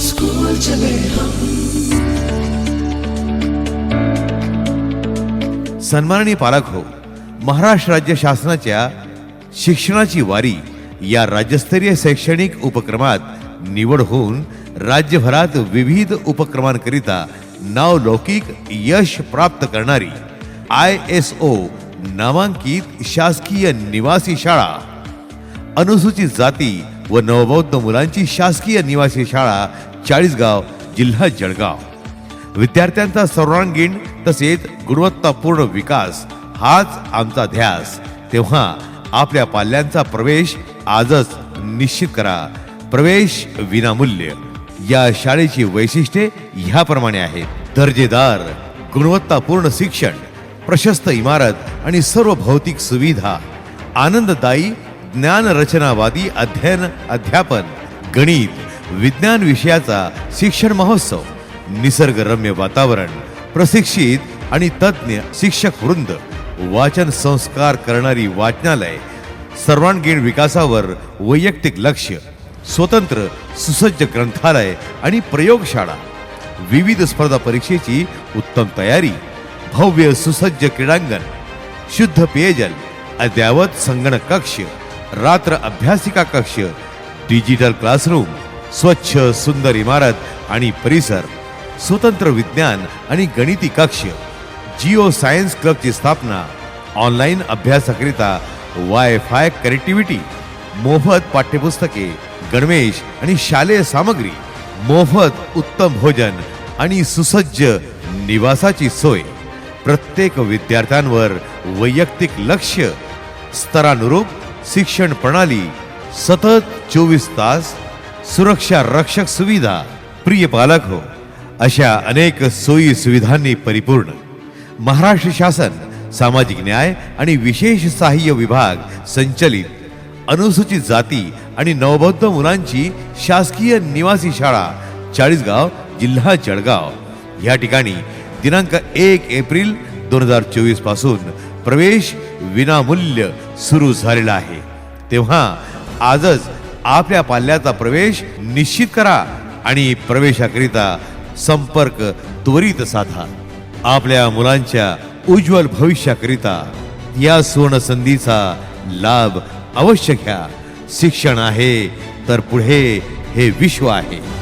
School चले हम। सन्माननीय पालक हो महाराष्ट्र राज्य शासनाच्या शिक्षणाची वारी या राज्यस्तरीय शैक्षणिक उपक्रमात निवड होऊन राज्यभरात विविध उपक्रमांकरिता नावलौकिक यश प्राप्त करणारी आय एस ओ नामांकित शासकीय निवासी शाळा अनुसूचित जाती व नवबौद्ध मुलांची शासकीय निवासी शाळा चाळीसगाव जिल्हा जळगाव. विद्यार्थ्यांचा सर्वांगीण तसेच गुणवत्तापूर्ण विकास हाच आमचा ध्यास. तेव्हा आपल्या पाल्यांचा प्रवेश आजच निश्चित करा. प्रवेश विनामूल्य. या शाळेची वैशिष्ट्ये ह्याप्रमाणे आहेत. दर्जेदार गुणवत्तापूर्ण शिक्षण. प्रशस्त इमारत आणि सर्व भौतिक सुविधा. आनंददायी ज्ञान रचनावादी अध्ययन अध्यापन गणित विज्ञान विषयाचा शिक्षण महोत्सव निसर्गरम्य वातावरण प्रशिक्षित आणि तज्ज्ञ शिक्षक वृंद वाचन संस्कार करणारी वाचनालय सर्वांगीण विकासावर वैयक्तिक लक्ष स्वतंत्र सुसज्ज ग्रंथालय आणि प्रयोगशाळा विविध स्पर्धा परीक्षेची उत्तम तयारी. भव्य सुसज्ज क्रीडांगण शुद्ध पेयजल अद्यावत संगणक कक्ष रात्र अभ्यासिका कक्ष डिजिटल क्लासरूम स्वच्छ सुंदर इमारत आणि परिसर स्वतंत्र विज्ञान आणि गणिती कक्ष जिओ सायन्स क्लबची स्थापना ऑनलाईन अभ्यासाकरिता वाय फाय कनेक्टिव्हिटी मोफत पाठ्यपुस्तके गणवेश आणि शालेय सामग्री मोफत उत्तम भोजन आणि सुसज्ज निवासाची सोय. प्रत्येक विद्यार्थ्यांवर वैयक्तिक लक्ष स्तरानुरूप शिक्षण प्रणाली सतत चोवीस तास सुरक्षा रक्षक सुविधा प्रिय पालक हो अशा अनेक सोयी सुविधांनी परिपूर्ण. महाराष्ट्र शासन सामाजिक न्याय आणि विशेष सहाय्य विभाग संचलित अनुसूचित जाती आणि नवबौद्ध मुलांची शासकीय निवासी शाळा चाळीसगाव जिल्हा जळगाव. या ठिकाणी दिनांक एक एप्रिल दोन हजार चोवीसपासून प्रवेश विनामूल्य सुरू झालेला आहे. तेव्हा आजच आपल्या पाल्याचा प्रवेश निश्चित करा आणि प्रवेशाकरिता संपर्क त्वरित साधा. आपल्या मुलांच्या उज्ज्वल भविष्याकरिता या सुवर्ण संधीचा लाभ अवश्य घ्या. शिक्षण आहे तर पुढे हे विश्व आहे.